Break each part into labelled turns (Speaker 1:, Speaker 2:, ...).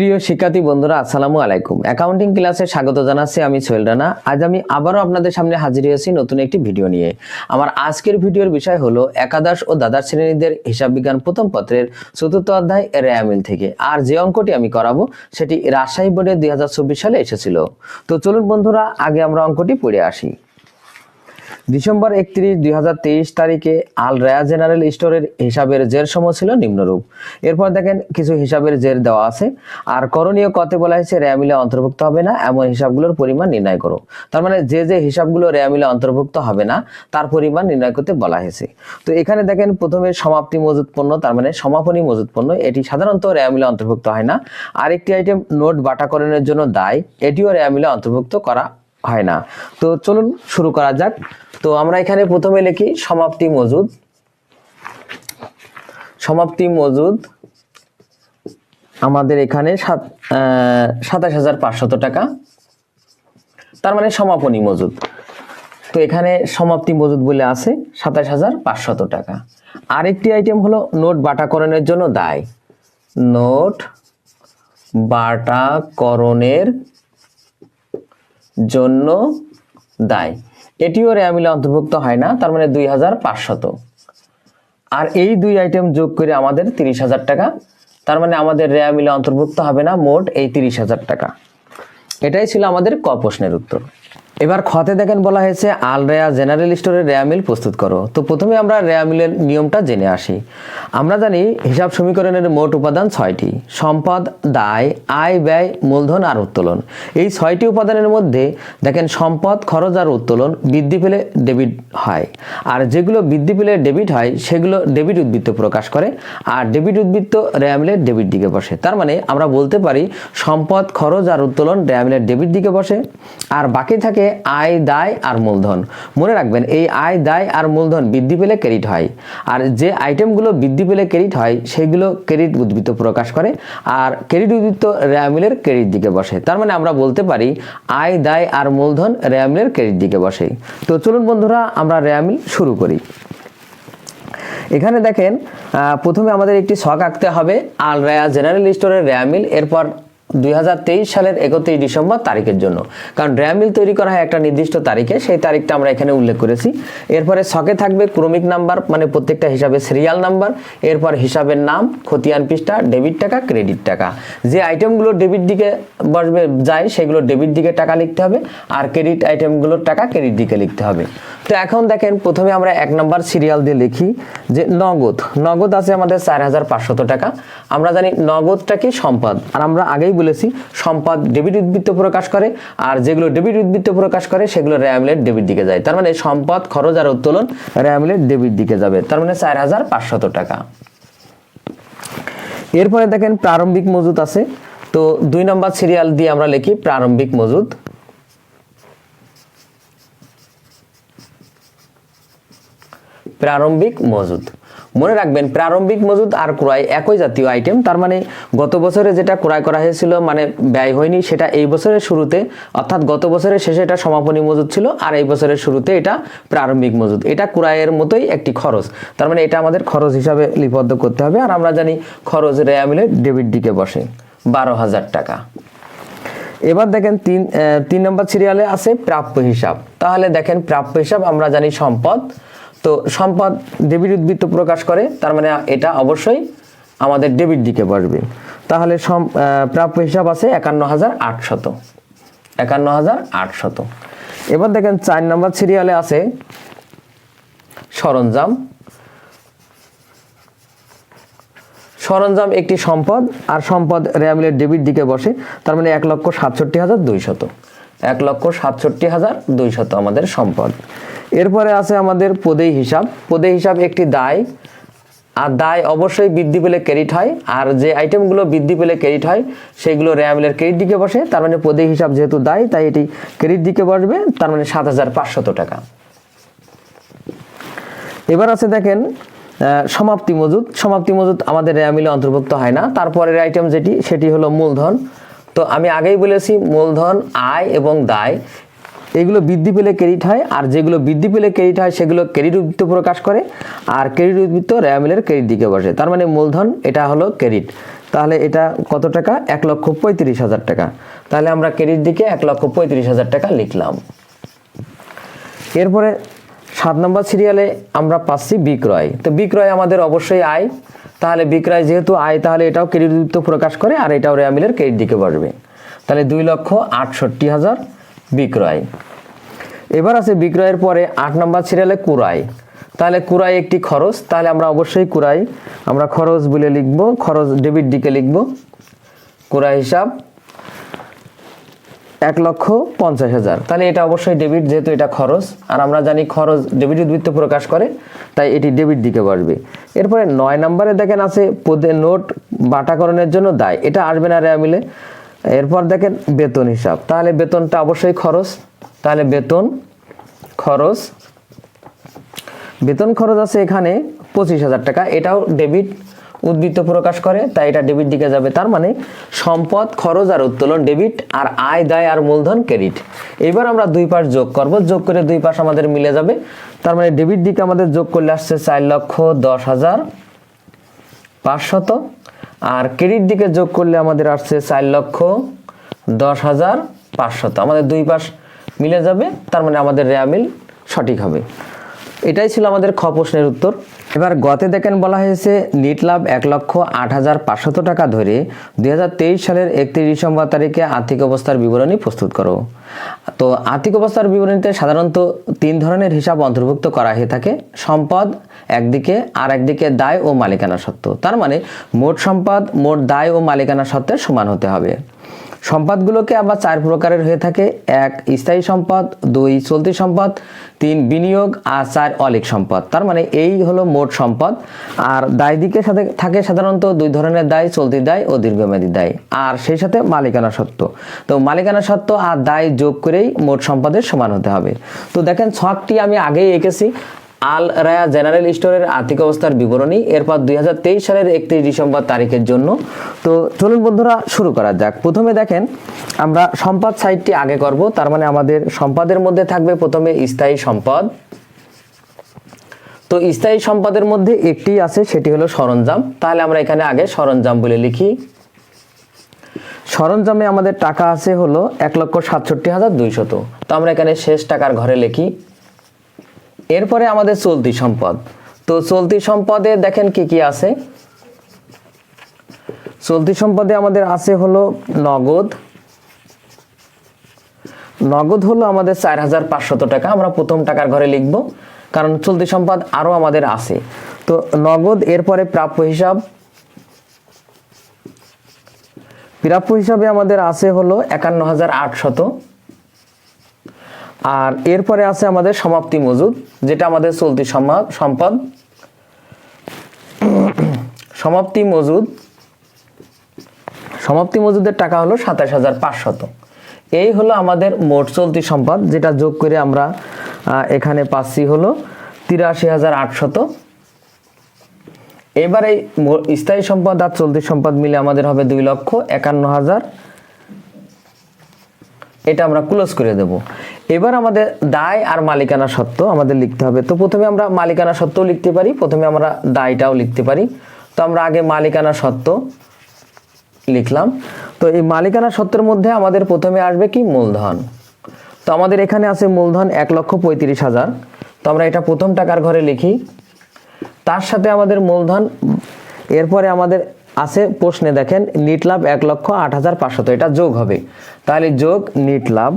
Speaker 1: প্রিয় শিক্ষার্থী বন্ধুরা, আসসালামু আলাইকুম। অ্যাকাউন্টিং ক্লাসে স্বাগত জানাচ্ছি আমি সোহেল রানা। আজ আমি আবারও আপনাদের সামনে হাজির হয়েছি নতুন একটি ভিডিও নিয়ে। আমার আজকের ভিডিওর বিষয় হলো একাদশ ও দ্বাদশ শ্রেণীদের হিসাব বিজ্ঞান প্রথম পত্রের চতুর্থ অধ্যায় রেয়ামিল থেকে। আর যে অঙ্কটি আমি করাবো, সেটি রাজশাহী বোর্ডে দুই হাজার চব্বিশ সালে এসেছিল। তো চলুন বন্ধুরা, আগে আমরা অঙ্কটি পড়ে আসি। ডিসেম্বর একত্রিশ, দুই তারিখে আল রায়া জেনারেল স্টোরের হিসাবের জের সমূহ ছিল নিম্নরূপ। এরপর দেখেন কিছু হিসাবের জের দেওয়া আছে। আর করণীয় কতে বলা হয়েছে রেয়ামিলে অন্তর্ভুক্ত হবে না, এমন হিসাবগুলোর পরিমাণ নির্ণয় করো। তার মানে যে যে হিসাবগুলো রেয়ামিলে অন্তর্ভুক্ত হবে না, তার পরিমাণ নির্ণয় করতে বলা হয়েছে। তো এখানে দেখেন প্রথমে সমাপ্তি মজুত পণ্য, তার মানে সমাপনী মজুত পণ্য, এটি সাধারণত রেয়ামিলে অন্তর্ভুক্ত হয় না। আরেকটি আইটেম নোট বাটাকরণের জন্য দায়, এটিও রেয়ামিলে অন্তর্ভুক্ত করা হয় না। তো চলুন শুরু করা যাক। তো আমরা এখানে প্রথমে লিখি, সমাপ্তি মজুদ। সমাপ্তি মজুদ আমাদের এখানে সাত সাতাশ হাজার পাঁচশত টাকা। তার মানে সমাপনী মজুদ। তো এখানে সমাপ্তি মজুদ বলে আছে, সাতাশ হাজার পাঁচশত টাকা। আরেকটি আইটেম হলো নোট বাটাকরণের জন্য দায়। নোট বাটাকরণের জন্য দায়। এটিও রেয়ামিলে অন্তর্ভুক্ত হয় না, তার মানে দুই হাজার পাঁচশত। আর এই দুই আইটেম যোগ করে আমাদের তিরিশ হাজার টাকা, তার মানে আমাদের রেয়ামিলে অন্তর্ভুক্ত হবে না মোট এই তিরিশ হাজার টাকা। এটাই ছিল আমাদের ক প্রশ্নের উত্তর। এবার খতে দেখেন বলা হয়েছে, আল রেয়া জেনারেল স্টোরের রেয়ামিল প্রস্তুত করো। তো প্রথমে আমরা রেয়ামিলের নিয়মটা জেনে আসি। আমরা জানি হিসাব সমীকরণের মোট উপাদান ছয়টি, সম্পদ, দায়, আয়, ব্যয়, মূলধন আর উত্তোলন। এই ছয়টি উপাদানের মধ্যে দেখেন সম্পদ, খরচ আর উত্তোলন বৃদ্ধি পেলে ডেবিট হয়। আর যেগুলো বৃদ্ধি পেলে ডেবিট হয়, সেগুলো ডেবিট উদ্বৃত্ত প্রকাশ করে, আর ডেবিট উদ্বৃত্ত রেয়ামিলের ডেবিট দিকে বসে। তার মানে আমরা বলতে পারি, সম্পদ, খরচ আর উত্তোলন রেয়ামিলের ডেবিট দিকে বসে। আর বাকি থাকে আয়, দায় আর মূলধন। মনে রাখবেন, এই আয়, দায় আর মূলধন বৃদ্ধি পেলে ক্রেডিট হয়। আর যে আইটেমগুলো বৃদ্ধি পেলে ক্রেডিট হয়, সেগুলো ক্রেডিট উদ্বৃত্ত প্রকাশ করে আর ক্রেডিট উদ্বৃত্ত রেয়ামিলের ক্রেডিট দিকে বসে। তার মানে আমরা বলতে পারি, আয়, দায় আর মূলধন রেয়ামিলের ক্রেডিট দিকে বসে। তো চলুন বন্ধুরা, আমরা রেয়ামিল শুরু করি। এখানে দেখেন প্রথমে আমাদের একটি শখ আঁকতে হবে আল রায়া জেনারেল স্টোরের র্যামিল, এরপর দুই হাজার তেইশ সালের একত্রিশ ডিসেম্বর তারিখের জন্য। কারণ র্যামিল তৈরি করা হয় একটা নির্দিষ্ট তারিখে, সেই তারিখটা আমরা এখানে উল্লেখ করেছি। এরপরে শখে থাকবে ক্রমিক নাম্বার মানে প্রত্যেকটা হিসাবে সিরিয়াল নাম্বার, এরপর হিসাবের নাম, খতিয়ান পৃষ্ঠা, ডেবিট টাকা, ক্রেডিট টাকা। যে আইটেমগুলো ডেবিট দিকে বসবে, যায়, সেগুলো ডেবিট দিকে টাকা লিখতে হবে, আর ক্রেডিট আইটেমগুলোর টাকা ক্রেডিট দিকে লিখতে হবে। তো এখন দেখেন, প্রথমে আমরা এক নম্বর সিরিয়াল দিয়ে লিখি যে নগদ। নগদ আছে আমাদের চার টাকা। আমরা জানি নগদটা কি সম্পদ, আর আমরা আগেই বলেছি, সম্পদ ডেবিট উদ্বৃত্ত প্রকাশ করে, আর যেগুলো ডেবিট উদ্বৃত্ত প্রকাশ করে, সেগুলো র্যামলেট ডেবিট দিকে যায়। তার মানে সম্পদ, খরচ আর উত্তোলন র্যামলেট ডেবিট দিকে যাবে। তার মানে চার হাজার পাঁচশত টাকা। এরপরে দেখেন প্রারম্ভিক মজুদ আছে। তো দুই নম্বর সিরিয়াল দিয়ে আমরা লিখি প্রারম্ভিক মজুদ প্রারম্ভিক মজুদ মনে রাখবেন, প্রারম্ভিক মজুদ আর ক্রয় একই জাতীয় আইটেম তার মানে গত বছরে যেটা ক্রয় করা হয়েছিল মানে ব্যয় হয়নি, সেটা এই বছরের শুরুতে, অর্থাৎ গত বছরের শেষে এটা সমাপনী মজুদ ছিল, আর এই বছরের শুরুতে এটা প্রারম্ভিক মজুদ। এটা ক্রয়ের মতোই একটি খরচ। তার মানে এটা আমাদের খরচ হিসাবে লিপিবদ্ধ করতে হবে, আর আমরা জানি খরচ রেয়ামিলে ডেবিট দিকে বসে, বারো হাজার টাকা। এবার দেখেন তিন তিন নম্বর সিরিয়ালে আছে প্রাপ্য হিসাব। তাহলে দেখেন প্রাপ্য হিসাব, আমরা জানি সম্পদ। তো সম্পদ ডেবিট উদ্বৃত্ত প্রকাশ করে, তার মানে এটা অবশ্যই আমাদের ডেবিট দিকে বসবে। তাহলে প্রাপ্য হিসাব আছে একান্ন হাজার আটশত। একান্ন হাজার আটশত। এবার দেখেন চার নম্বর সিরিয়ালে আছে সরঞ্জাম। সরঞ্জাম একটি সম্পদ, আর সম্পদ র্যামিলের ডেবিট দিকে বসে, তার মানে এক লক্ষ সাতষট্টি হাজার দুইশত। এক লক্ষ সাতষট্টি হাজার দুইশত আমাদের সম্পদ। এরপরে আছে আমাদের পদেই হিসাব। পদেই হিসাব একটি দায়। আর দায় অবশ্যই বৃদ্ধি পেলে ক্রেডিট হয়। আর যে আইটেমগুলো বৃদ্ধি পেলে ক্রেডিট হয়, সেগুলো র্যামিলের ক্রেডিট দিকে বসে। তার মানে পদেই হিসাব যেহেতু দায়, তাই এটি ক্রেডিট দিকে বসবে। তার মানে সাত টাকা। এবার আছে দেখেন সমাপ্তি মজুদ। সমাপ্তি মজুদ আমাদের রেয়ামিলে অন্তর্ভুক্ত হয় না। তারপরের আইটেম যেটি, সেটি হলো মূলধন। তো আমি আগেই বলেছি, মূলধন, আয় এবং দায়। এগুলো বৃদ্ধি পেলে ক্রেডিট হয়, আর যেগুলো বৃদ্ধি পেলে ক্রেডিট হয়, সেগুলো ক্রেডিট উদ্বৃত্ত প্রকাশ করে, আর ক্রেডিট উদ্বৃত্ত রেয়ামিলের ক্রেডিট দিকে বসে। তার মানে মূলধন, এটা হলো ক্রেডিট। তাহলে এটা কত টাকা? এক লক্ষ পঁয়ত্রিশ হাজার টাকা। তাহলে আমরা ক্রেডিট দিকে এক লক্ষ পঁয়ত্রিশ হাজার টাকা লিখলাম। এরপরে সাত নম্বর সিরিয়ালে আমরা পাচ্ছি বিক্রয়। তো বিক্রয় আমাদের অবশ্যই আয়। তাহলে বিক্রয় যেহেতু আয়, তাহলে এটাও ক্রেডিট প্রকাশ করে, আর এটাও রেয়ামিলের ক্রেডিট দিকে বসবে। তাহলে দুই লক্ষ আটষট্টি হাজার বিক্রয়। এবার আছে বিক্রয়ের পরে আট নম্বর সিরিয়ালে কুরাই। তাহলে কুরাই একটি খরচ, তাহলে আমরা অবশ্যই কুরাই, আমরা খরচ বলে লিখব, খরচ ডেবিট দিকে লিখব। কুরাই হিসাব এক লক্ষ পঞ্চাশ হাজার। তাহলে এটা অবশ্যই ডেবিট যেহেতু এটা খরচ, আর আমরা জানি খরচ ডেবিট উদ্বৃত্ত প্রকাশ করে, তাই এটি ডেবিট দিকে বসবে। এরপরে নয় নম্বরে দেখেন আছে পদে নোট, বাটাকরণের জন্য দায়। এটা আসবে না রেয়া মিলে এরপর দেখেন বেতন হিসাব। তাহলে বেতনটা অবশ্যই খরচ। তাহলে বেতন খরচ। বেতন খরচ আছে এখানে পঁচিশ হাজার টাকা। এটাও ডেবিট উদ্বৃত্ত প্রকাশ করে, তাই এটা ডেবিট দিকে যাবে। তার মানে সম্পদ, খরচ আর উত্তোলন, ডেবিট আর আয়, দায় আর মূলধন, ক্রেডিট। এবার আমরা দুই পাশ যোগ করব। যোগ করে দুই পাশ আমাদের মিলে যাবে। তার মানে ডেবিট দিকে আমাদের যোগ করলে আসছে চার লক্ষ দশ হাজার পাঁচশত। আর ক্রেডিট দিকে যোগ করলে আমাদের আসছে চার লক্ষ দশ হাজার পাঁচশত। আমাদের দুই পাশ মিলে যাবে, তার মানে আমাদের রেয়ামিল সঠিক হবে। এটাই ছিল আমাদের খ প্রশ্নের উত্তর। এবার গতে দেখেন বলা হয়েছে নিট লাভ এক লক্ষ আট হাজার পাঁচশত টাকা ধরে দুই হাজার তেইশ সালের একত্রিশ ডিসেম্বর তারিখে আর্থিক অবস্থার বিবরণী প্রস্তুত করো। তো আর্থিক অবস্থার বিবরণীতে সাধারণত তিন ধরনের হিসাব অন্তর্ভুক্ত করা হয়ে থাকে। সম্পদ একদিকে আর একদিকে দায় ও মালিকানা সত্ত্ব। তার মানে মোট সম্পদ, মোট দায় ও মালিকানা সত্ত্বের সমান হতে হবে। সম্পদগুলোকে আবার চার প্রকারের হয়ে থাকে। এক, স্থায়ী সম্পদ, দুই, চলতি সম্পদ, তিন, বিনিয়োগ, আর চার, অলিক সম্পদ। তার মানে এই হলো মোট সম্পদ। আর দায় দিকে সাথে থাকে সাধারণত দুই ধরনের দায়, চলতি দায় ও দীর্ঘমেয়াদী দায়। আর সেই সাথে মালিকানা সত্ত্ব। তো মালিকানা সত্ত্ব আর দায় যোগ করেই মোট সম্পদের সমান হতে হবে। তো দেখেন, ছকটি আমি আগেই এঁকেছি। আল রায়া জেনারেল স্টোরের আর্থিক অবস্থার বিবরণী, এরপর দুই হাজার তেইশ সালের একত্রিশ ডিসেম্বর তারিখের জন্য। তো চলুন বন্ধুরা, শুরু করা যাক। প্রথমে দেখেন, আমরা সম্পদ সাইটটি আগে করব, তার মানে আমাদের সম্পদের মধ্যে থাকবে প্রথমে স্থায়ী সম্পদ। তো স্থায়ী সম্পদের মধ্যে একটি আছে, সেটি হলো সরঞ্জাম। তাহলে আমরা এখানে আগে সরঞ্জাম বলে লিখি। সরঞ্জামে আমাদের টাকা আছে হলো এক লক্ষ সাতষট্টি হাজার দুইশত। তো আমরা এখানে শেষ টাকার ঘরে লিখি। এরপরে আমাদের চলতি সম্পদ। তো চলতি সম্পদে দেখেন কি কি আছে? চলতি সম্পদে আমাদের আছে হলো নগদ। নগদ হলো আমাদের চার হাজার পাঁচশত টাকা। আমরা প্রথম টাকার ঘরে লিখব, কারণ চলতি সম্পদ আরও আমাদের আছে। তো নগদ এরপরে প্রাপ্য হিসাব। প্রাপ্য হিসাবে আমাদের আছে হলো একান্ন হাজার আটশত। আর এরপরে আছে আমাদের সমাপ্তি মজুদ, যেটা আমাদের চলতি সম্পদ। সমাপ্তি মজুদ, সমাপ্তি মজুদের টাকা হলো সাতাশ হাজার পাঁচশত। এই হলো আমাদের মোট চলতি সম্পদ, যেটা যোগ করে আমরা এখানে পাচ্ছি হলো তিরাশি হাজার আটশত। এবার এই স্থায়ী সম্পদ আর চলতি সম্পদ মিলে আমাদের হবে দুই লক্ষ একান্ন হাজার এটা আমরা ক্লোজ করে দেব। এবার আমাদের দায় আর মালিকানা সত্ত্ব আমাদের লিখতে হবে। তো প্রথমে আমরা মালিকানা সত্ত্ব লিখতে পারি, প্রথমে আমরা দায়টাও লিখতে পারি। তো আমরা আগে মালিকানা সত্ত্ব লিখলাম। তো এই মালিকানা সত্ত্বের মধ্যে আমাদের প্রথমে আসবে কি? মূলধন। তো আমাদের এখানে আছে মূলধন এক লক্ষ পঁয়ত্রিশ হাজার। তো আমরা এটা প্রথম টাকার ঘরে লিখি। তার সাথে আমাদের মূলধন, এরপরে আমাদের আছে প্রশ্নে দেখেন নিট লাভ এক লক্ষ আট হাজার পাঁচশত, এটা যোগ হবে। তাহলে যোগ নিট লাভ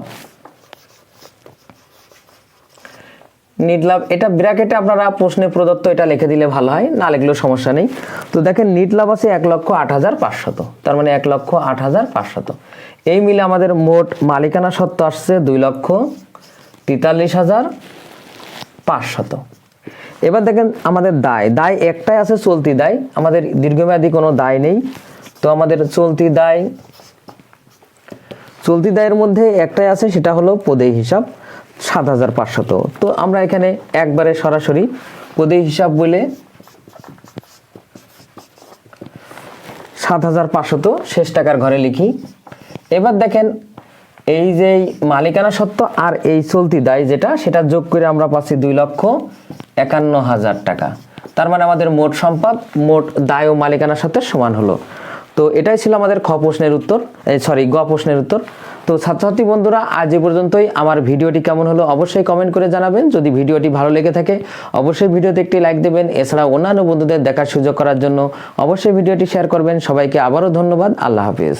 Speaker 1: নিট লাভ, এটা ব্র্যাকেটে আপনারা প্রশ্নে প্রদত্ত এটা লিখে দিলে ভালো হয়, না লিখলেও সমস্যা নেই। তো দেখেন নিট লাভ আছে এক লক্ষ আট হাজার পাঁচশত, তার মানে এক লক্ষ আট হাজার পাঁচশত। এই মিলে আমাদের মোট মালিকানা সত্ত্ব আসছে দুই লক্ষ তেতাল্লিশ হাজার পাঁচশত। এবার দেখেন আমাদের দায়। দায় একটাই আছে চলতি দায়। আমাদের দীর্ঘমেয়াদী কোনো দায় নেই। তো আমাদের চলতি দায়, চলতি দায়ের মধ্যে একটাই আছে, সেটা হলো পদেই হিসাব সাত হাজার পাঁচশত। তো আমরা এখানে একবারে সরাসরি পদেই হিসাব বলে সাত হাজার পাঁচশত শেষ টাকার ঘরে লিখি। এবার দেখেন এই যে মালিকানা সত্ত্ব আর এই চলতি দায় যেটা, সেটা যোগ করে আমরা পাচ্ছি দুই লক্ষ একান্ন হাজার টাকা। তার মানে আমাদের মোট সম্পদ, মোট দায় ও মালিকানা সত্ত্বের সমান হলো। তো এটাই ছিল আমাদের খ প্রশ্নের উত্তর সরি গ প্রশ্নের উত্তর। তো ছাত্রছাত্রী বন্ধুরা, আজ এ পর্যন্তই। আমার ভিডিওটি কেমন হলো অবশ্যই কমেন্ট করে জানাবেন। যদি ভিডিওটি ভালো লেগে থাকে, অবশ্যই ভিডিওতে একটি লাইক দেবেন। এছাড়া অন্যান্য বন্ধুদের দেখার সুযোগ করার জন্য অবশ্যই ভিডিওটি শেয়ার করবেন। সবাইকে আবারও ধন্যবাদ। আল্লাহ হাফিজ।